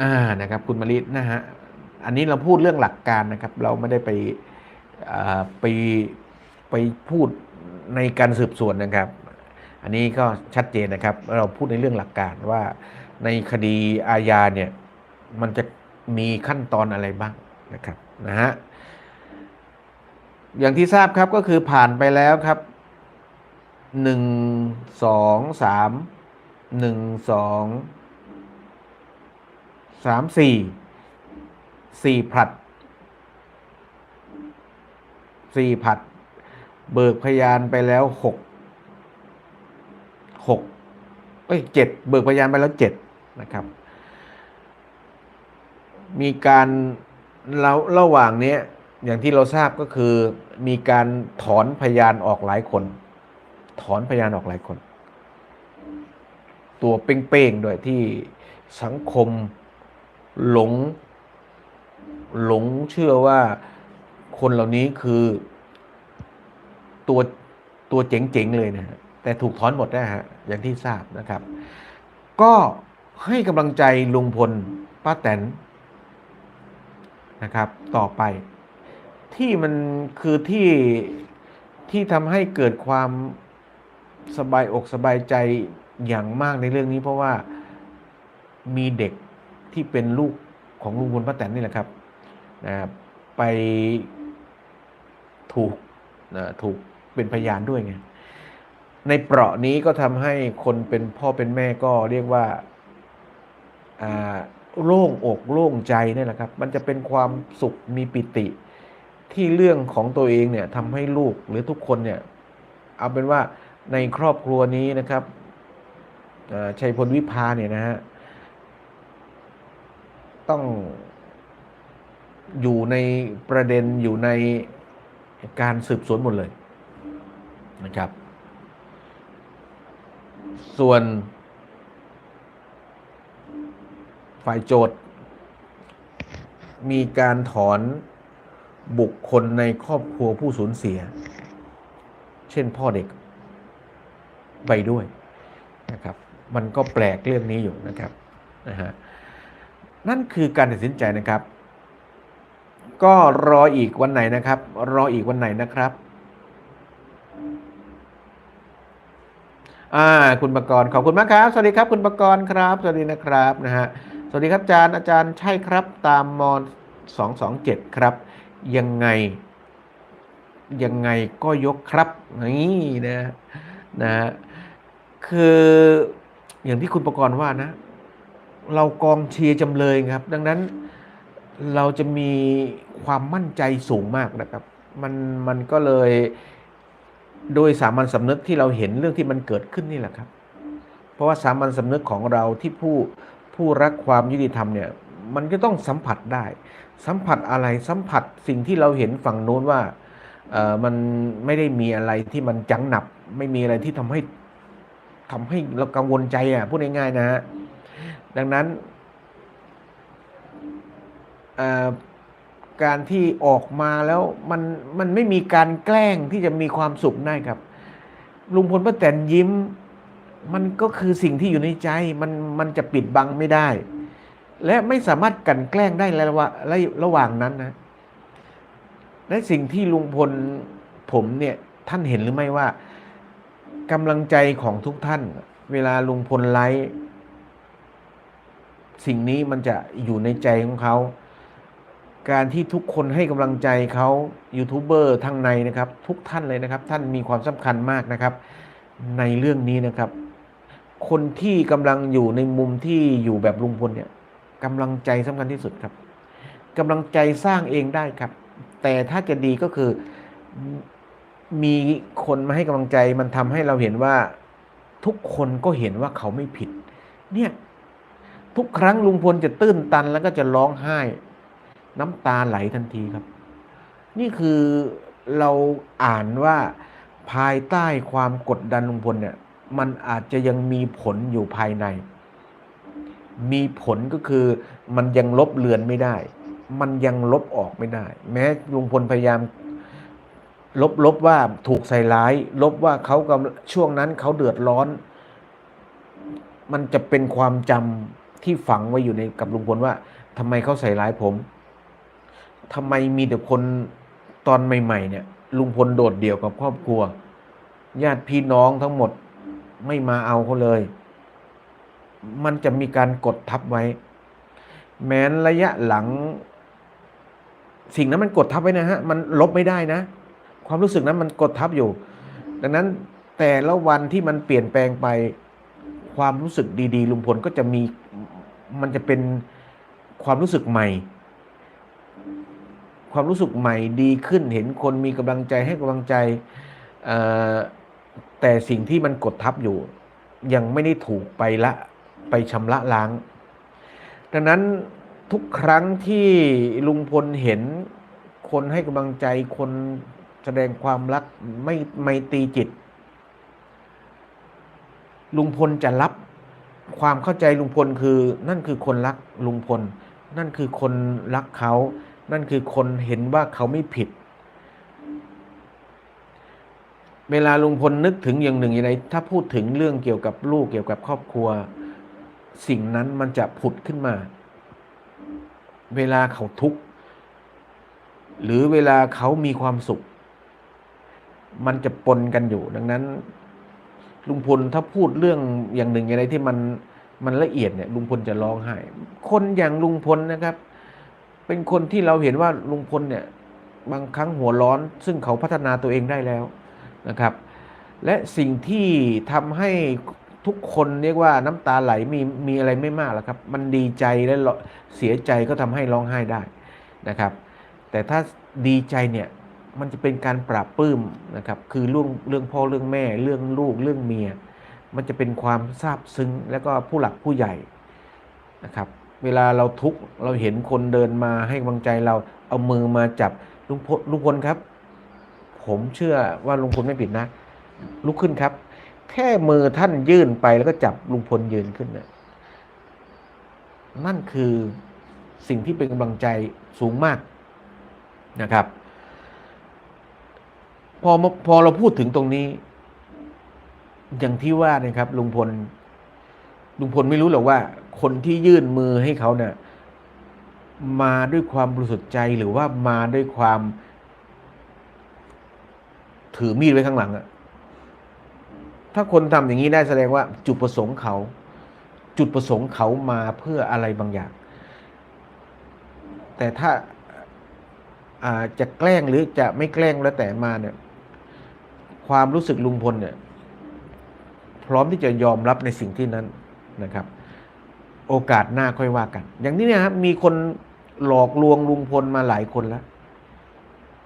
อ่านะครับคุณมลินะฮะอันนี้เราพูดเรื่องหลักการนะครับ เราไม่ได้ไปไปไปพูดในการสืบสวนนะครับ อันนี้ก็ชัดเจนนะครับ เราพูดในเรื่องหลักการว่าในคดีอาญาเนี่ยมันจะมีขั้นตอนอะไรบ้างนะครับนะฮะอย่างที่ทราบครับก็คือผ่านไปแล้วครับหนึ่งสองสามหนึ่งสอง สามสี่สี่ผัดสี่ผัด เบิกพยานไปแล้วหกหกเอ้ยเจ็ดเบิกพยานไปแล้วเจ็ดนะครับ มีการเราระหว่างเนี้ยอย่างที่เราทราบก็คือ มีการถอนพยานออกหลายคน ถอนพยานออกหลายคน ตัวเป้งๆด้วยที่สังคม หลงหลงเชื่อว่าคนเหล่านี้คือตัวตัวเจ๋งๆเลยนะฮะแต่ถูกถอนหมดนะฮะอย่างที่ทราบนะครับ ก็ให้กำลังใจลุงพลป้าแตนนะครับ ต่อไป ที่มันคือที่ที่ทำให้เกิดความสบายอกสบายใจอย่างมากในเรื่องนี้เพราะว่ามีเด็ก ที่เป็นลูกของลุงพลป้าแตนนี่แหละครับนะครับไปถูกนะถูกเป็นพยานด้วยไงในเปราะนี้ก็ทำให้คนเป็นพ่อเป็นแม่ก็เรียกว่าอ่าโล่งอกโล่งใจนี่แหละครับ มันจะเป็นความสุขมีปิติ ที่เรื่องของตัวเองเนี่ยทำให้ลูกหรือทุกคนเนี่ย เอาเป็นว่าในครอบครัวนี้นะครับชัยพลวิภาเนี่ยนะฮะ ต้องอยู่ในประเด็นอยู่ในการสืบสวนหมดเลยนะครับ ส่วน ฝ่ายโจทย์ มีการถอนบุคคลในครอบครัวผู้สูญเสีย เช่นพ่อเด็ก ไปด้วยนะครับ มันก็แปลกเรื่องนี้อยู่นะครับนะฮะ นั่นคือการตัดสินใจนะครับ ก็รออีกวันไหนนะครับ รออีกวันไหนนะครับอ่าคุณประกรณ์ขอบคุณมากครับ สวัสดีครับ คุณประกรณ์ครับ สวัสดีนะครับนะฮะสวัสดีครับอาจารย์อาจารย์ใช่ครับตามมสองสองเจ็ดครับ ยังไง ยังไงก็ยกครับนี่นะนะฮะคืออย่างที่คุณประกรณ์ว่านะ เรากองเชียร์จำเลยครับ ดังนั้นเราจะมีความมั่นใจสูงมากนะครับ มันมันก็เลยโดยสามัญสำนึกที่เราเห็นเรื่องที่มันเกิดขึ้นนี่แหละครับ เพราะว่าสามัญสำนึกของเราที่ผู้ผู้รักความยุติธรรมเนี่ย มันก็ต้องสัมผัสได้ สัมผัสอะไรสัมผัสสิ่งที่เราเห็นฝั่งโน้นว่าเออมันไม่ได้มีอะไรที่มันจังหนับ ไม่มีอะไรที่ทำให้ทำให้เรากังวลใจอะพูดง่ายๆนะฮะ ดังนั้นการที่ออกมาแล้วมันมันไม่มีการแกล้งที่จะมีความสุขได้ครับ ลุงพลป้าแตนยิ้ม มันก็คือสิ่งที่อยู่ในใจมันมันจะปิดบังไม่ได้ และไม่สามารถกันแกล้งได้ระหว่างระหว่างนั้นนะและสิ่งที่ลุงพลผมเนี่ยท่านเห็นหรือไม่ว่ากำลังใจของทุกท่าน เวลาลุงพลไลฟ์ สิ่งนี้มันจะอยู่ในใจของเขา การที่ทุกคนให้กำลังใจเขายูทูบเบอร์ทั้งในนะครับ ทุกท่านเลยนะครับ ท่านมีความสำคัญมากนะครับ ในเรื่องนี้นะครับ คนที่กำลังอยู่ในมุมที่อยู่แบบลุงพลเนี่ยกำลังใจสำคัญที่สุดครับกำลังใจสร้างเองได้ครับ แต่ถ้าจะดีก็คือมีคนมาให้กำลังใจมันทำให้เราเห็นว่าทุกคนก็เห็นว่าเขาไม่ผิด เนี่ย ทุกครั้งลุงพลจะตื้นตันแล้วก็จะร้องไห้ น้ำตาไหลทันทีครับ นี่คือเราอ่านว่าภายใต้ความกดดันลุงพลเนี่ยมันอาจจะยังมีผลอยู่ภายใน มีผลก็คือมันยังลบเลือนไม่ได้ มันยังลบออกไม่ได้ แม้ลุงพลพยายาม ลบลบว่าถูกใส่ร้าย ลบว่าเขากำช่วงนั้นเขาเดือดร้อน มันจะเป็นความจำ ที่ฝังไว้อยู่ในกับลุงพลว่าทำไมเขาใส่ร้ายผมทำไมมีแต่คนตอนใหม่ ๆ เนี่ย ลุงพลโดดเดี่ยวกับครอบครัว ญาติพี่น้องทั้งหมดไม่มาเอาเขาเลย มันจะมีการกดทับไว้ แม้นระยะหลัง สิ่งนั้นมันกดทับไว้นะฮะ มันลบไม่ได้นะ ความรู้สึกนั้นมันกดทับอยู่ ดังนั้นแต่ละวันที่มันเปลี่ยนแปลงไปความรู้สึกดี ๆ ลุงพลก็จะมี มันจะเป็นความรู้สึกใหม่ ความรู้สึกใหม่ดีขึ้นเห็นคนมีกำลังใจให้กำลังใจแต่สิ่งที่มันกดทับอยู่ ยังไม่ได้ถูกไปละไปชำระล้าง ดังนั้นทุกครั้งที่ลุงพลเห็นคนให้กำลังใจคนแสดงความรักไม่ไม่ตีจิต ลุงพลจะรับ ความเข้าใจลุงพลคือนั่นคือคนรักลุงพล นั่นคือคนรักเขา นั่นคือคนเห็นว่าเขาไม่ผิด เวลาลุงพลนึกถึงอย่างหนึ่งอย่างใดถ้าพูดถึงเรื่องเกี่ยวกับลูกเกี่ยวกับครอบครัว สิ่งนั้นมันจะผุดขึ้นมา เวลาเขาทุกข์หรือเวลาเขามีความสุข มันจะปนกันอยู่ดังนั้น ลุงพลถ้าพูดเรื่องอย่างหนึ่งอย่างใดที่มันมันละเอียดเนี่ยลุงพลจะร้องไห้ คนอย่างลุงพลนะครับ เป็นคนที่เราเห็นว่าลุงพลเนี่ยบางครั้งหัวร้อน ซึ่งเขาพัฒนาตัวเองได้แล้วนะครับ และสิ่งที่ทำให้ทุกคนเรียกว่าน้ำตาไหลมีมีอะไรไม่มากหรอกครับ มันดีใจและเสียใจก็ทำให้ร้องไห้ได้นะครับ แต่ถ้าดีใจเนี่ย มันจะเป็นการปราบปลื้มนะครับ คือเรื่องเรื่องพ่อเรื่องแม่ เรื่องลูกเรื่องเมีย มันจะเป็นความซาบซึ้งแล้วก็ผู้หลักผู้ใหญ่นะครับ เวลาเราทุกข์เราเห็นคนเดินมาให้กำลังใจเราเอามือมาจับลุงพลลุงพลครับ ผมเชื่อว่าลุงพลไม่ผิดนะ ลุกขึ้นครับ แค่มือท่านยื่นไปแล้วก็จับลุงพลยืนขึ้นนะนั่นคือสิ่งที่เป็นกำลังใจสูงมากนะครับ พอพอเราพูดถึงตรงนี้ อย่างที่ว่านะครับ ลุงพล ลุงพลไม่รู้หรอกว่า คนที่ยื่นมือให้เขาเนี่ยมาด้วยความบริสุทธิ์ใจหรือว่ามาด้วยความ ถือมีดไว้ข้างหลังอะถ้าคนทำอย่างนี้ได้แสดงว่า จุดประสงค์เขา จุดประสงค์เขามาเพื่ออะไรบางอย่าง แต่ถ้าอาจะแกล้งหรือจะไม่แกล้งแล้วแต่มาเนี่ย ความรู้สึกลุงพลเนี่ยพร้อมที่จะยอมรับในสิ่งที่นั้นนะครับ โอกาสหน้าค่อยว่ากัน อย่างนี้เนี่ยครับมีคนหลอกลวงลุงพลมาหลายคนแล้ว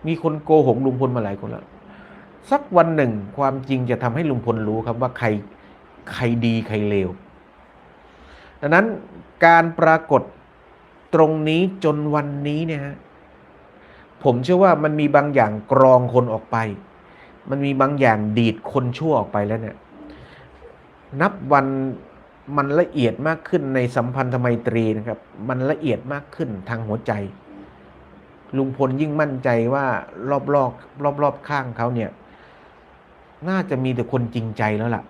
มีคนโกหกลุงพลมาหลายคนแล้ว สักวันหนึ่งความจริงจะทำให้ลุงพลรู้ครับว่าใครใครดีใครเลวดังนั้นการปรากฏตรงนี้จนวันนี้เนี่ยฮะผมเชื่อว่ามันมีบางอย่างกรองคนออกไป มันมีบางอย่างดีดคนชั่วออกไปแล้วเนี่ย นับวันมันละเอียดมากขึ้นในสัมพันธไมตรีนะครับ มันละเอียดมากขึ้นทางหัวใจ ลุงพลยิ่งมั่นใจว่ารอบๆรอบๆข้างเขาเนี่ย น่าจะมีแต่คนจริงใจแล้วล่ะ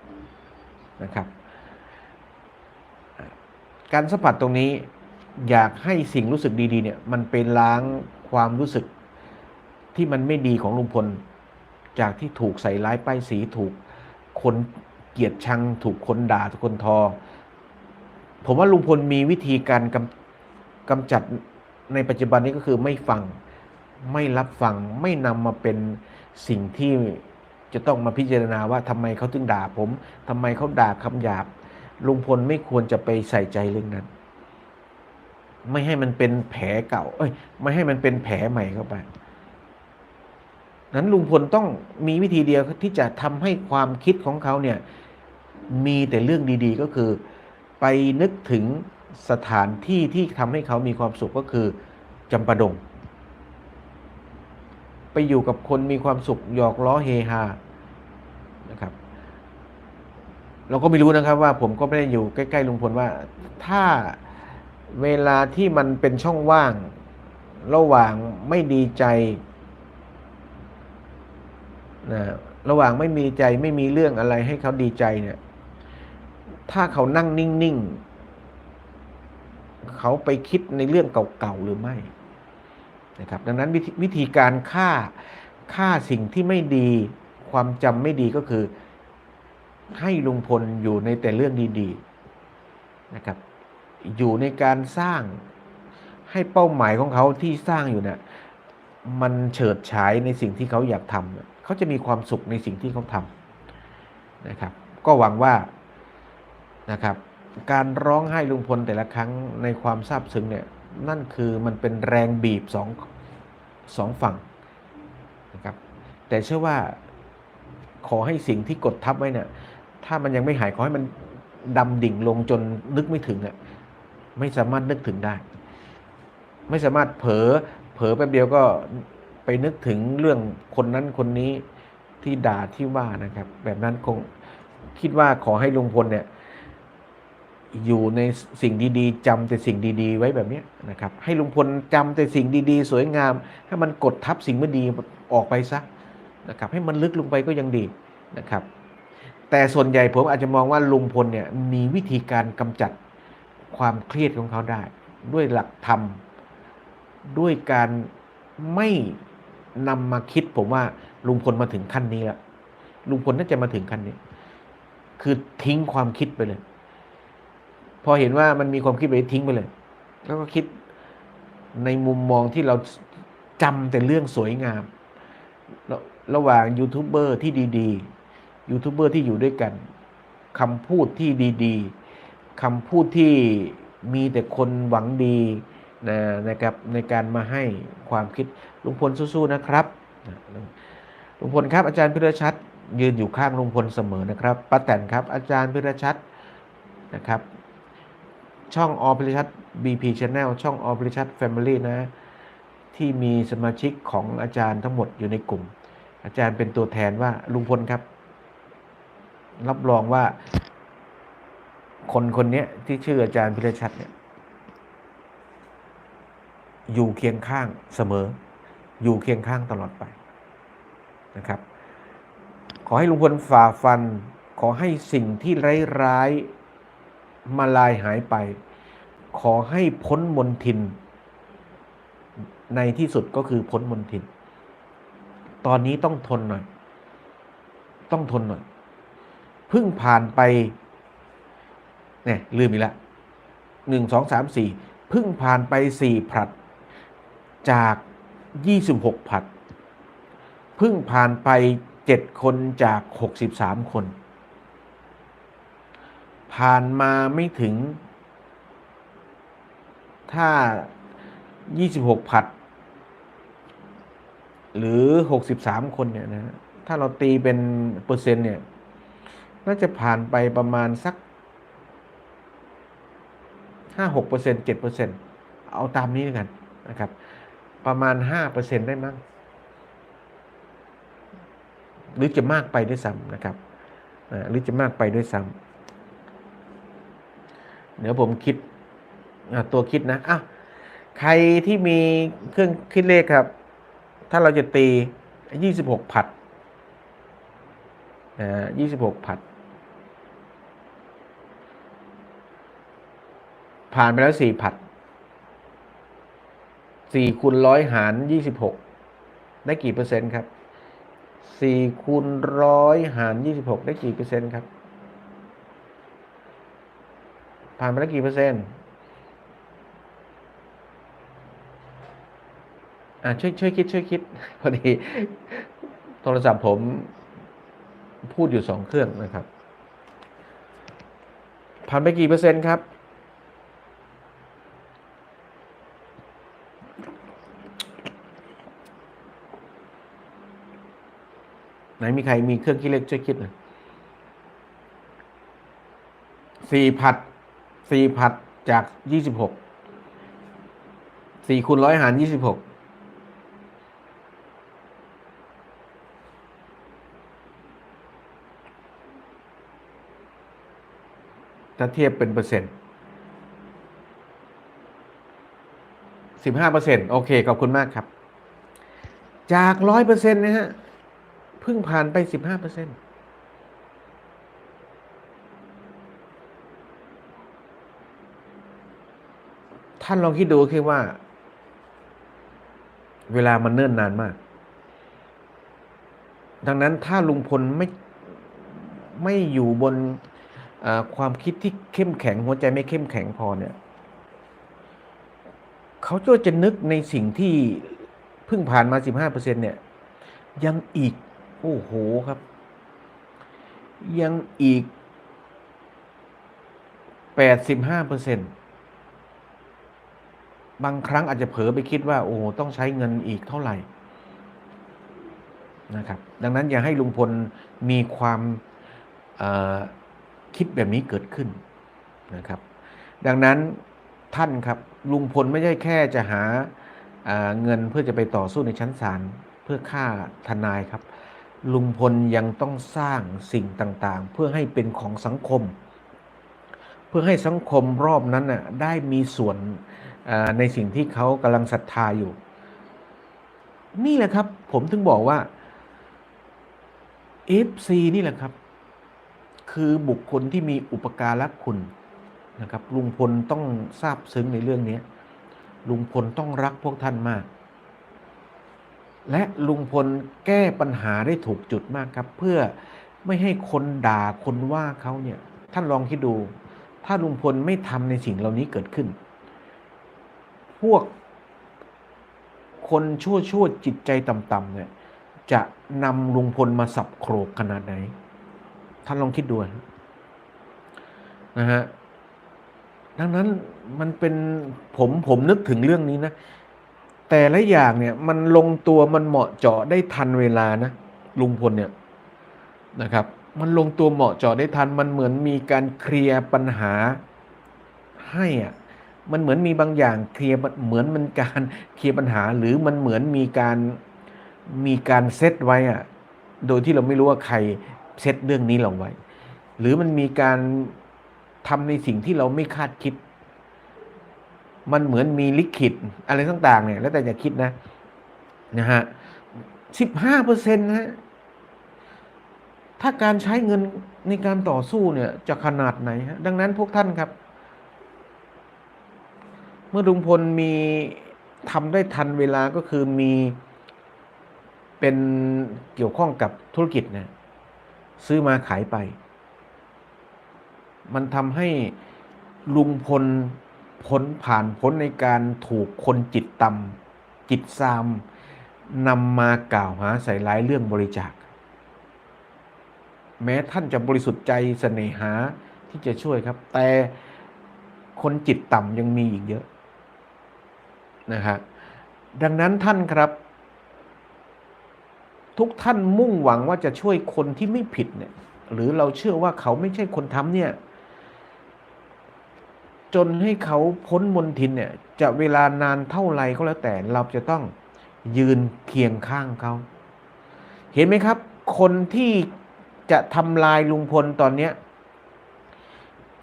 นะครับ การสัมผัสตรงนี้อยากให้สิ่งรู้สึกดีๆเนี่ย มันเป็นล้างความรู้สึกที่มันไม่ดีของลุงพล จากที่ถูกใส่ร้ายป้ายสีถูกคนเกลียดชัง ถูกคนด่าถูกคนทอ ผมว่าลุงพลมีวิธีการกำกำจัดในปัจจุบันนี้ก็คือไม่ฟังไม่รับฟังไม่นำมาเป็นสิ่งที่จะต้องมาพิจารณาว่าทำไมเขาถึงด่าผมทำไมเขาด่าคำหยาบลุงพลไม่ควรจะไปใส่ใจเรื่องนั้น ไม่ให้มันเป็นแผลเก่า เอ้ย ไม่ให้มันเป็นแผลใหม่เข้าไป นั้นลุงพลต้องมีวิธีเดียวที่จะทำให้ความคิดของเขาเนี่ยมีแต่เรื่องดีๆก็คือ ไปนึกถึงสถานที่ที่ทำให้เขามีความสุขก็คือจำปาดง ไปอยู่กับคนมีความสุขหยอกล้อเฮฮานะครับ เราก็ไม่รู้นะครับว่าผมก็ไม่ได้อยู่ใกล้ๆลุงพลว่า ถ้าเวลาที่มันเป็นช่องว่าง ระหว่างไม่ดีใจ นะระหว่างไม่มีใจไม่มีเรื่องอะไรให้เขาดีใจเนี่ย ถ้าเขานั่งนิ่งๆเขาไปคิดในเรื่องเก่าๆหรือไม่นะครับ ดังนั้นวิธีวิธีการฆ่าฆ่าสิ่งที่ไม่ดีความจำไม่ดีก็คือ ให้ลุงพลอยู่ในแต่เรื่องดีๆนะครับ อยู่ในการสร้างให้เป้าหมายของเขาที่สร้างอยู่เนี่ยมันเฉิดฉายในสิ่งที่เขาอยากทำ เขาจะมีความสุขในสิ่งที่เขาทำนะครับ ก็หวังว่านะครับ การร้องไห้ลุงพลแต่ละครั้งในความซาบซึ้งเนี่ยนั่นคือมันเป็นแรงบีบสองสองฝั่งนะครับ แต่เชื่อว่าขอให้สิ่งที่กดทับไว้เนี่ยถ้ามันยังไม่หายขอให้มันดำดิ่งลงจนนึกไม่ถึงอะไม่สามารถนึกถึงได้ ไม่สามารถเผลอเผลอแป๊บเดียวก็ ไปนึกถึงเรื่องคนนั้นคนนี้ที่ด่าที่ว่านะครับ แบบนั้นคงคิดว่าขอให้ลุงพลเนี่ย อยู่ในสิ่งดีๆจำแต่สิ่งดีๆ ไว้แบบนี้นะครับ ให้ลุงพลจำแต่สิ่งดีๆ สวยงาม ให้มันกดทับสิ่งไม่ดีออกไปซะนะครับ ให้มันลึกลงไปก็ยังดีนะครับ แต่ส่วนใหญ่ผมอาจจะมองว่าลุงพลเนี่ยมีวิธีการกำจัดความเครียดของเขาได้ ด้วยหลักธรรมด้วยการไม่ นำมาคิดผมว่าลุงพลมาถึงขั้นนี้แล้วลุงพลน่าจะมาถึงขั้นนี้ คือทิ้งความคิดไปเลย พอเห็นว่ามันมีความคิดไปทิ้งไปเลย แล้วก็คิดในมุมมองที่เราจำแต่เรื่องสวยงาม ระหว่างยูทูบเบอร์ที่ดีๆยูทูบเบอร์ที่อยู่ด้วยกันคำพูดที่ดีๆคำพูดที่มีแต่คนหวังดีนะนะครับในการมาให้ความคิด ลุงพลสู้ๆนะครับลุงพลครับอาจารย์พิรชัดยืนอยู่ข้างลุงพลเสมอนะครับป้าแตนครับ อาจารย์พิรชัดนะครับ ช่องออ p ริชัด BP Channel ช่องออ p ริชัด Family นะ ที่มีสมาชิกของอาจารย์ทั้งหมดอยู่ในกลุ่ม อาจารย์เป็นตัวแทนว่าลุงพลครับ รับรองว่า คนคนนี้ที่ชื่ออาจารย์พิรชัดเนี่ยอยู่เคียงข้างเสมอ อยู่เคียงข้างตลอดไปนะครับ ขอให้ลุงพลฝ่าฟัน ขอให้สิ่งที่ร้ายๆมาลายหายไป ขอให้พ้นมนทิน ในที่สุดก็คือพ้นมนทิน ตอนนี้ต้องทนหน่อย ต้องทนหน่อย เพิ่งผ่านไปเนี่ยลืมอีกแล้วหนึ่งสองสามสี่เพิ่งผ่านไปสี่ผลัด จาก ยี่สิบหกผัด เพิ่งผ่านไปเจ็ดคนจากหกสิบสามคน ผ่านมาไม่ถึง ถ้ายี่สิบหกผัด หรือหกสิบสามคนเนี่ยนะถ้าเราตีเป็นเปอร์เซ็นต์เนี่ยน่าจะผ่านไปประมาณสักห้าหกเปอร์เซ็นเจ็ดเปอร์เซ็นเอาตามนี้กันนะครับ ประมาณห้าเปอร์เซ็นได้มั้งหรือจะมากไปด้วยซ้ำนะครับหรือจะมากไปด้วยซ้ำเดี๋ยวผมคิดตัวคิดนะอ้าวใครที่มีเครื่องคิดเลขครับ ถ้าเราจะตียี่สิบหกผัดอ่ายี่สิบหกผัด ผ่านไปแล้วสี่ผัด สี่คูณร้อยหารยี่สิบหกได้กี่เปอร์เซ็นต์ครับสี่คูณร้อยหารยี่สิบหกได้กี่เปอร์เซ็นต์ครับ ผ่านไปแล้วกี่เปอร์เซ็นต์อ่าช่วยช่วยคิดช่วยคิด พอดี โทรศัพท์ผมพูดอยู่สองเครื่องนะครับ ผ่านไปกี่เปอร์เซ็นต์ครับ ไหนมีใครมีเครื่องคิดเลขช่วยคิดหน่อยสี่ผัดสี่ผัดจากยี่สิบหกสี่คูณร้อยหารยี่สิบหกถ้าเทียบเป็นเปอร์เซ็นต์สิบห้าเปอร์เซ็นต์โอเค ขอบคุณมากครับ จากร้อยเปอร์เซ็นต์นะฮะ พิ่งผ่านไปสิบห้าเปอร์เซ็นต์ท่านลองคิดดูคือว่า เวลามันเนิ่นนานมาก ดังนั้นถ้าลุงพลไม่ไม่อยู่บนความคิดที่เข้มแข็งหัวใจไม่เข้มแข็งพอเนี่ยเขาก็จะนึกในสิ่งที่เพิ่งผ่านมา 15%เนี่ย ยังอีก โอ้โหครับ ยังอีก 85%บางครั้งอาจจะเผลอไปคิดว่า โอ้โหต้องใช้เงินอีกเท่าไหร่นะครับ ดังนั้นอย่าให้ลุงพลมีความคิดแบบนี้เกิดขึ้นนะครับ ดังนั้นท่านครับลุงพลไม่ใช่แค่จะหาอ่าเงินเพื่อจะไปต่อสู้ในชั้นศาลเพื่อฆ่าทนายครับ ลุงพลยังต้องสร้างสิ่งต่างๆ เพื่อให้เป็นของสังคม เพื่อให้สังคมรอบนั้นน่ะได้มีส่วนในสิ่งที่เขากำลังศรัทธาอยู่ นี่แหละครับ ผมถึงบอกว่า FC นี่แหละครับ คือบุคคลที่มีอุปการะคุณนะครับลุงพลต้องทราบซึ้งในเรื่องนี้ลุงพลต้องรักพวกท่านมาก และลุงพลแก้ปัญหาได้ถูกจุดมากครับ เพื่อไม่ให้คนด่าคนว่าเขาเนี่ยท่านลองคิดดู ถ้าลุงพลไม่ทำในสิ่งเหล่านี้เกิดขึ้น พวกคนชั่วชั่วจิตใจต่ำๆเนี่ยจะนำลุงพลมาสับโครกขนาดไหน ท่านลองคิดดูนะฮะดังนั้นมันเป็นผมผมนึกถึงเรื่องนี้นะ แต่ละอย่างเนี่ยมันลงตัวมันเหมาะเจาะได้ทันเวลานะลุงพลเนี่ยนะครับ มันลงตัวเหมาะเจาะได้ทันมันเหมือนมีการเคลียร์ปัญหาให้อะมันเหมือนมีบางอย่างเคลียร์เหมือนมันการเคลียร์ปัญหาหรือมันเหมือนมีการมีการเซตไว้อะโดยที่เราไม่รู้ว่าใครเซตเรื่องนี้ลงไว้ หรือมันมีการทำในสิ่งที่เราไม่คาดคิด มันเหมือนมีลิขิตอะไรต่างๆเนี่ยแล้วแต่จะคิดนะนะฮะสิบห้าเปอร์เซ็นต์นะ ถ้าการใช้เงินในการต่อสู้เนี่ยจะขนาดไหนฮะดังนั้นพวกท่านครับ เมื่อลุงพลมีทำได้ทันเวลาก็คือมีเป็นเกี่ยวข้องกับธุรกิจเนี่ยซื้อมาขายไป มันทำให้ลุงพล พ้นผ่านพ้นในการถูกคนจิตต่ำจิตซามนำมากล่าวหาใส่ร้ายเรื่องบริจาค แม้ท่านจะบริสุทธิ์ใจเสน่หาที่จะช่วยครับ แต่คนจิตต่ำยังมีอีกเยอะนะฮะดังนั้นท่านครับ ทุกท่านมุ่งหวังว่าจะช่วยคนที่ไม่ผิดเนี่ยหรือเราเชื่อว่าเขาไม่ใช่คนทำเนี่ย จนให้เขาพ้นมนทินเนี่ย จะเวลานานเท่าไรก็แล้วแต่เราจะต้องยืนเคียงข้างเขา เห็นไหมครับ คนที่จะทำลายลุงพลตอนเนี้ย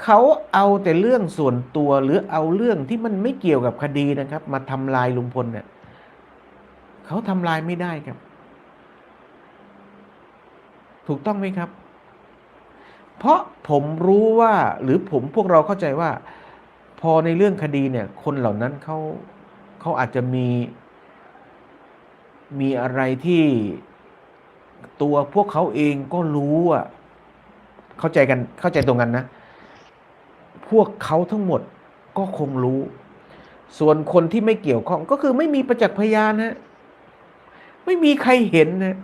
เขาเอาแต่เรื่องส่วนตัวหรือเอาเรื่องที่มันไม่เกี่ยวกับคดีนะครับ มาทำลายลุงพลเนี่ยเขาทำลายไม่ได้ครับ ถูกต้องไหมครับ เพราะผมรู้ว่าหรือผมพวกเราเข้าใจว่า พอในเรื่องคดีเนี่ยคนเหล่านั้นเขาเขาอาจจะมีมีอะไรที่ตัวพวกเขาเองก็รู้อะเข้าใจกันเข้าใจตรงกันนะ พวกเขาทั้งหมดก็คงรู้ ส่วนคนที่ไม่เกี่ยวข้องก็คือไม่มีประจักษ์พยานนะ ไม่มีใครเห็นนะ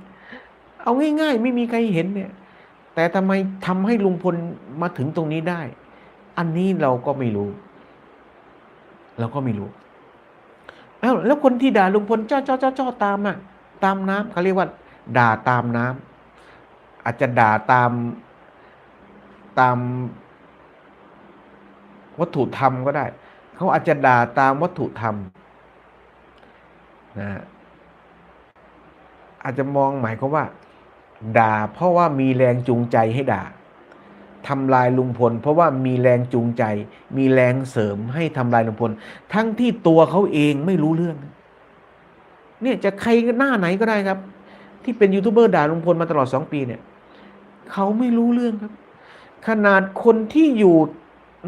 เอาง่าย ๆ ไม่มีใครเห็นเนี่ย แต่ทำไมทำให้ลุงพลมาถึงตรงนี้ได้ อันนี้เราก็ไม่รู้ เราก็ไม่รู้อ้าวแล้วคนที่ด่าลุงพลจ้อจ้อจ้อจ้อตามอะ ตามน้ำเขาเรียกว่า ด่าตามน้ำอาจจะด่าตามตามวัตถุธรรมก็ได้ เขาอาจจะด่าตามวัตถุธรรมนะฮะอาจจะมองหมายความว่า ด่าเพราะว่ามีแรงจูงใจให้ด่า ทำลายลุงพล เพราะว่ามีแรงจูงใจ มีแรงเสริมให้ทำลายลุงพล ทั้งที่ตัวเขาเองไม่รู้เรื่อง เนี่ยจะใครหน้าไหนก็ได้ครับ ที่เป็นยูทูบเบอร์ด่าลุงพลมาตลอดสองปีเนี่ยเขาไม่รู้เรื่องครับ ขนาดคนที่อยู่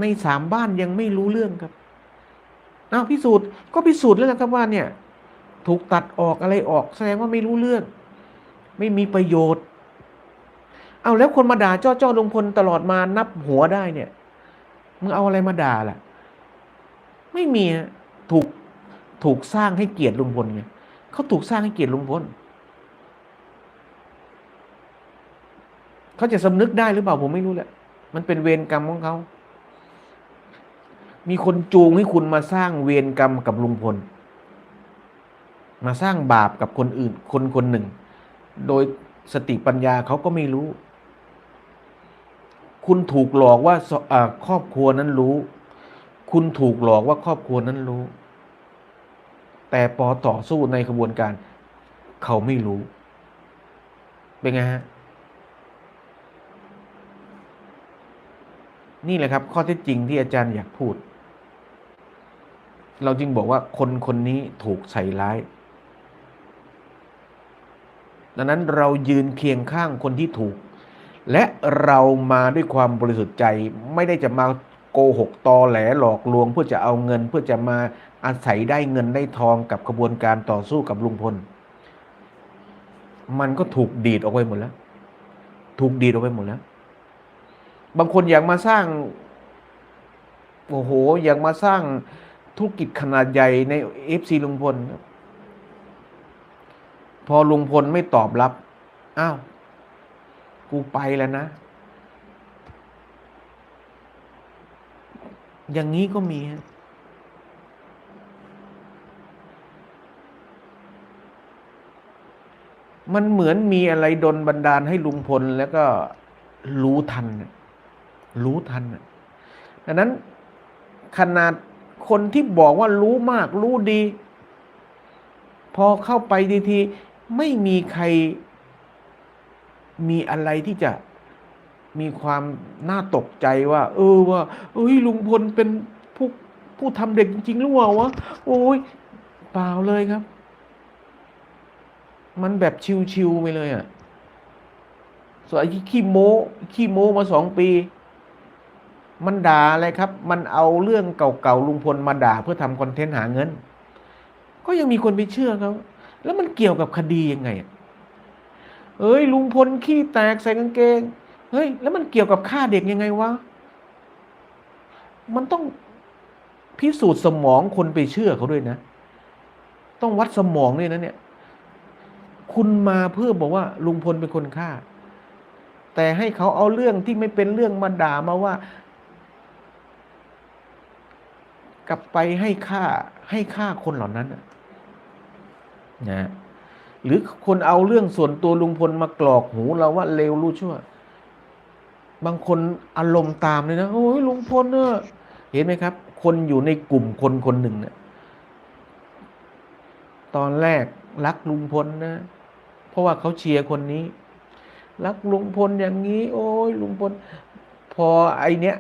ในสามบ้านยังไม่รู้เรื่องครับอ้าวพิสูจน์ก็พิสูจน์แล้วนะครับว่าเนี่ย ถูกตัดออกอะไรออกแสดงว่าไม่รู้เรื่อง ไม่มีประโยชน์ เอาแล้วคนมาด่าจ้อจ้อลุงพลตลอดมานับหัวได้เนี่ยมึงเอาอะไรมาด่าล่ะ ไม่มีถูกถูกสร้างให้เกียรติลุงพลไงเขาถูกสร้างให้เกียรติลุงพลเขาจะสำนึกได้หรือเปล่าผมไม่รู้แหละ มันเป็นเวรกรรมของเขามีคนจูงให้คุณมาสร้างเวรกรรมกับลุงพล มาสร้างบาปกับคนอื่น คนคนหนึ่ง โดยสติปัญญาเขาก็ไม่รู้ คุณถูกหลอกว่าครอบครัวนั้นรู้ คุณถูกหลอกว่าครอบครัวนั้นรู้ แต่ปอต่อสู้ในกระบวนการ เขาไม่รู้ เป็นไงฮะ นี่แหละครับ ข้อเท็จจริงที่อาจารย์อยากพูด เราจึงบอกว่าคนคนนี้ถูกใส่ร้าย ดังนั้นเรายืนเคียงข้างคนที่ถูก และเรามาด้วยความบริสุทธิ์ใจไม่ได้จะมาโกหกตอแหลหลอกลวงเพื่อจะเอาเงิน เพื่อจะมาอาศัยได้เงินได้ทองกับกระบวนการต่อสู้กับลุงพล มันก็ถูกดีดออกไปหมดแล้ว ถูกดีดออกไปหมดแล้ว บางคนอยากมาสร้างโอ้โหอยากมาสร้างธุรกิจขนาดใหญ่ในเอฟซีลุงพลพอลุงพลไม่ตอบรับ อ้าว กูไปแล้วนะ อย่างนี้ก็มีฮะมันเหมือนมีอะไรดนบันดาลให้ลุงพลแล้วก็รู้ทัน รู้ทันน่ะดังนั้นขนาดคนที่บอกว่ารู้มากรู้ดี พอเข้าไปทีทีไม่มีใคร มีอะไรที่จะมีความน่าตกใจว่า เออว่าเอ้ยลุงพลเป็นผู้ผู้ทำเด็กจริงหรือเปล่าวะโอ้ยเปล่าเลยครับ มันแบบชิวๆไปเลยอะ่ะส่วนไอ้ขี้โม้ขี้โม้มาสองปี มันด่าอะไรครับ มันเอาเรื่องเก่าๆลุงพลมาด่าเพื่อทำคอนเทนต์หาเงิน ก็ยังมีคนไปเชื่อเขาแล้วมันเกี่ยวกับคดียังไงอะ เอ้ย ลุงพลขี้แตกใส่กางเกง เฮ้ย แล้วมันเกี่ยวกับฆ่าเด็กยังไงวะ มันต้องพิสูจน์สมองคนไปเชื่อเขาด้วยนะ ต้องวัดสมองด้วยนะเนี่ย คุณมาเพื่อบอกว่า ลุงพลเป็นคนฆ่า แต่ให้เขาเอาเรื่องที่ไม่เป็นเรื่องมาด่ามาว่า กลับไปให้ค่าให้ค่าคนเหล่านั้นน่ะนะ หรือคนเอาเรื่องส่วนตัวลุงพลมากรอกหูเราว่าเลวรู้ชั่ว บางคนอารมณ์ตามเลยนะ โอ้ยลุงพลเนอะเห็นไหมครับ คนอยู่ในกลุ่มคนคนหนึ่งเนี่ยตอนแรกรักลุงพลนะ เพราะว่าเขาเชียร์คนนี้ รักลุงพลอย่างนี้ โอ้ยลุงพล พอไอเนี้ย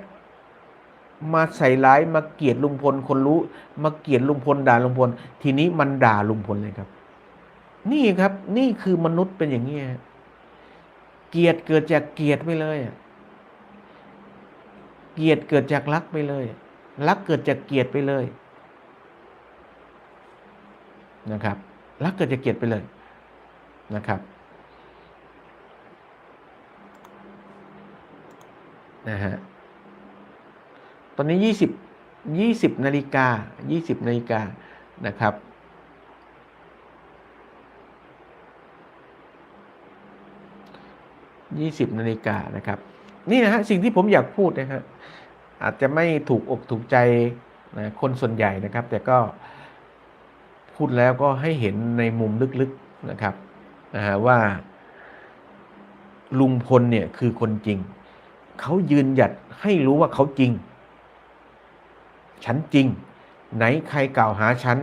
มาใส่ร้ายมาเกลียดลุงพลคนรู้ มาเกลียดลุงพลด่าลุงพล ทีนี้มันด่าลุงพลเลยครับ นี่ครับ นี่คือมนุษย์เป็นอย่างนี้เกียดเกิดจากเกียดไปเลยเกียดเกิดจากรักไปเลยรักเกิดจากเกียดไปเลยนะครับรักเกิดจากเกียดไปเลยนะครับนะฮะตอนนี้ยี่สิบยี่สิบนาฬิกายี่สิบนาฬิกานะครับ ยี่สิบนาฬิกานะครับ นี่นะฮะสิ่งที่ผมอยากพูดนะฮะอาจจะไม่ถูกอกถูกใจนะคนส่วนใหญ่นะครับ แต่ก็พูดแล้วก็ให้เห็นในมุมลึกๆนะครับนะฮะว่า ลุงพลเนี่ยคือคนจริง เขายืนหยัดให้รู้ว่าเขาจริง ฉันจริง ไหนใครกล่าวหาฉัน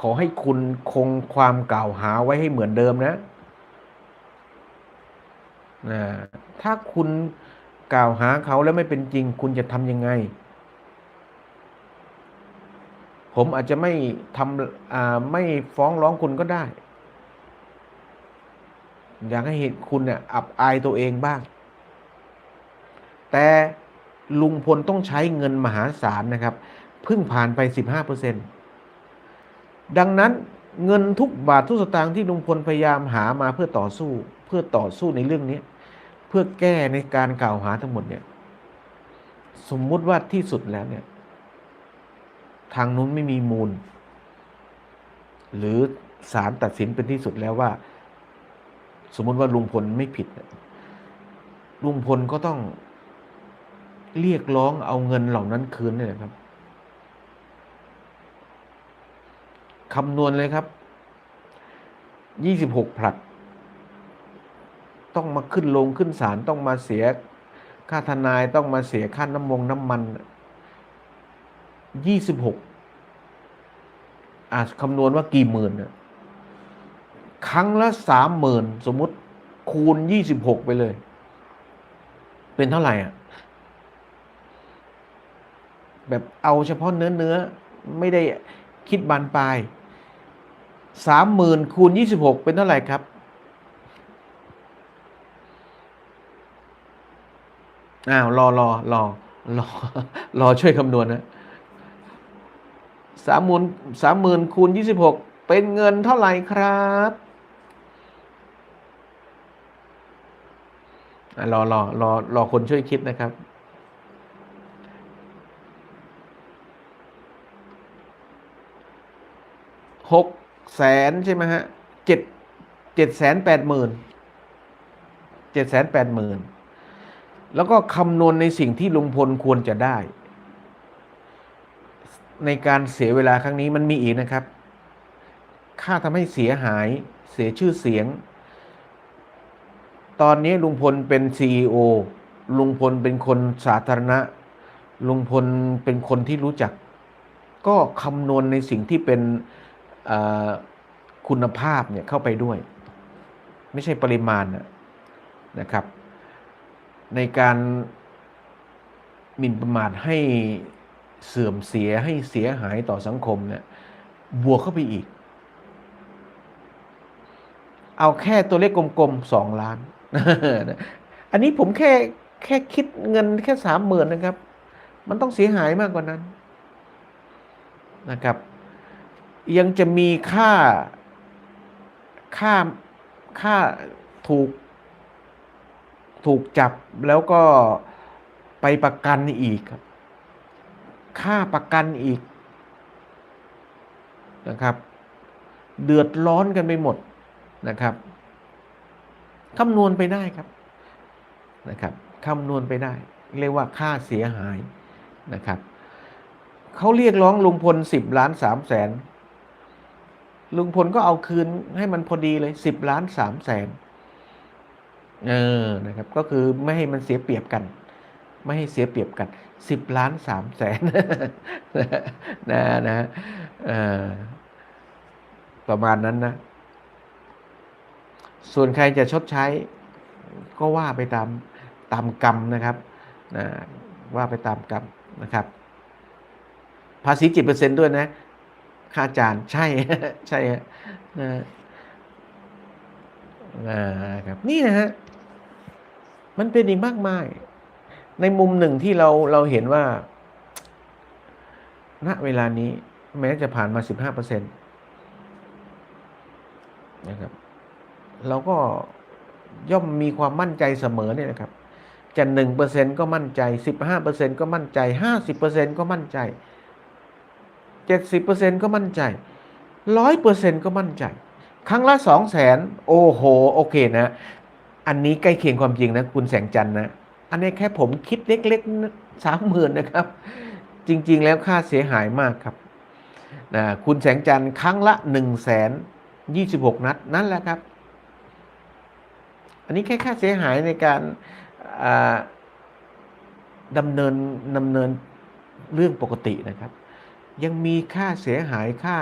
ขอให้คุณคงความกล่าวหาไว้ให้เหมือนเดิมนะ นะถ้าคุณกล่าวหาเขาแล้วไม่เป็นจริง คุณจะทำยังไง ผมอาจจะไม่ทำอ่าไม่ฟ้องร้องคุณก็ได้ อยากให้เห็นคุณเนี่ยอับอายตัวเองบ้าง แต่ลุงพลต้องใช้เงินมหาศาลนะครับ เพิ่งผ่านไป 15%ดังนั้นเงินทุกบาททุกสตางค์ที่ลุงพลพยายามหามาเพื่อต่อสู้ เพื่อต่อสู้ในเรื่องนี้ พื่อแก้ในการกล่าวหาทั้งหมดเนี่ย สมมุติว่าที่สุดแล้วเนี่ย ทางนู้นไม่มีมูล หรือศาลตัดสินเป็นที่สุดแล้วว่า สมมุติว่าลุงพลไม่ผิดลุงพลก็ต้องเรียกร้องเอาเงินเหล่านั้นคืนนี่แหละครับคำนวณเลยครับยี่สิบหกผลัด ต้องมาขึ้นลงขึ้นศาลต้องมาเสียค่าทนายต้องมาเสียค่าน้ำมงน้ำมันยี่สิบหกอาจคำนวณว่ากี่หมื่นครั้งละสามหมื่นสมมติคูณยี่สิบหกไปเลย เป็นเท่าไหร่อะ แบบเอาเฉพาะเนื้อเนื้อไม่ได้คิดบานปลายสามหมื่นคูณยี่สิบหกเป็นเท่าไหร่ครับ อ้าวรอรอรอรอรอช่วยคำนวณนะสามหมื่นสามหมื่นคูณยี่สิบหกเป็นเงินเท่าไหร่ครับรอรอรอรอคนช่วยคิดนะครับหกแสนใช่ไหมฮะเจ็ดเจ็ดแสนแปดหมื่นเจ็ดแสนแปดหมื่น แล้วก็คำนวณในสิ่งที่ลุงพลควรจะได้ ในการเสียเวลาครั้งนี้มันมีอีกนะครับ ค่าทำให้เสียหายเสียชื่อเสียง ตอนนี้ลุงพลเป็น CEO ลุงพลเป็นคนสาธารณะ ลุงพลเป็นคนที่รู้จัก ก็คำนวณในสิ่งที่เป็นคุณภาพเนี่ยเข้าไปด้วย ไม่ใช่ปริมาณนะครับ ในการหมิ่นประมาทให้เสื่อมเสียให้เสียหายต่อสังคมเนี่ยบวกเข้าไปอีก เอาแค่ตัวเลขกลมๆสองล้าน อันนี้ผมแค่แค่คิดเงินแค่สามหมื่นนะครับ มันต้องเสียหายมากกว่านั้นนะครับ ยังจะมีค่าค่าค่าถูก ถูกจับแล้วก็ไปประกันอีกครับ ค่าประกันอีกนะครับ เดือดร้อนกันไปหมดนะครับคำนวณไปได้ครับนะครับคำนวณไปได้ เรียกว่าค่าเสียหายนะครับเขาเรียกร้องลุงพลสิบล้านสามแสนลุงพลก็เอาคืนให้มันพอดีเลยสิบล้านสามแสน เออนะครับก็คือไม่ให้มันเสียเปรียบกัน ไม่ให้เสียเปรียบกันสิบล้านสามแสนนะนะประมาณนั้นนะ ส่วนใครจะชดใช้ ก็ว่าไปตามตามกรรมนะครับนะว่าไปตามกรรมนะครับ ภาษีจิตเปอร์เซ็นต์ด้วยนะ ค่าจานใช่ใช่ฮะนะครับนี่นะฮะ มันเป็นอีกมากมาย ในมุมหนึ่งที่เราเราเห็นว่า ณเวลานี้แม้จะผ่านมา15เปอร์เซ็นต์นะครับ เราก็ย่อมมีความมั่นใจเสมอเนี่ยนะครับ จะหนึ่งเปอร์เซ็นก็มั่นใจสิบห้าเปอร์เซ็นก็มั่นใจห้าสิบเปอร์เซ็นก็มั่นใจเจ็ดสิบเปอร์เซ็นก็มั่นใจร้อยเปอร์เซ็นก็มั่นใจ ครั้งละสองแสนโอ้โห โอเคนะ อันนี้ใกล้เคียงความจริงนะคุณแสงจันนะ อันนี้แค่ผมคิดเล็กๆสามหมื่นนะครับ จริงๆ แล้วค่าเสียหายมากครับนะคุณแสงจันครั้งละหนึ่งแสนยี่สิบหกนัดนั่นแหละครับ อันนี้แค่ค่าเสียหายในการดำเนินดำเนินเรื่องปกตินะครับ ยังมีค่าเสียหายค่า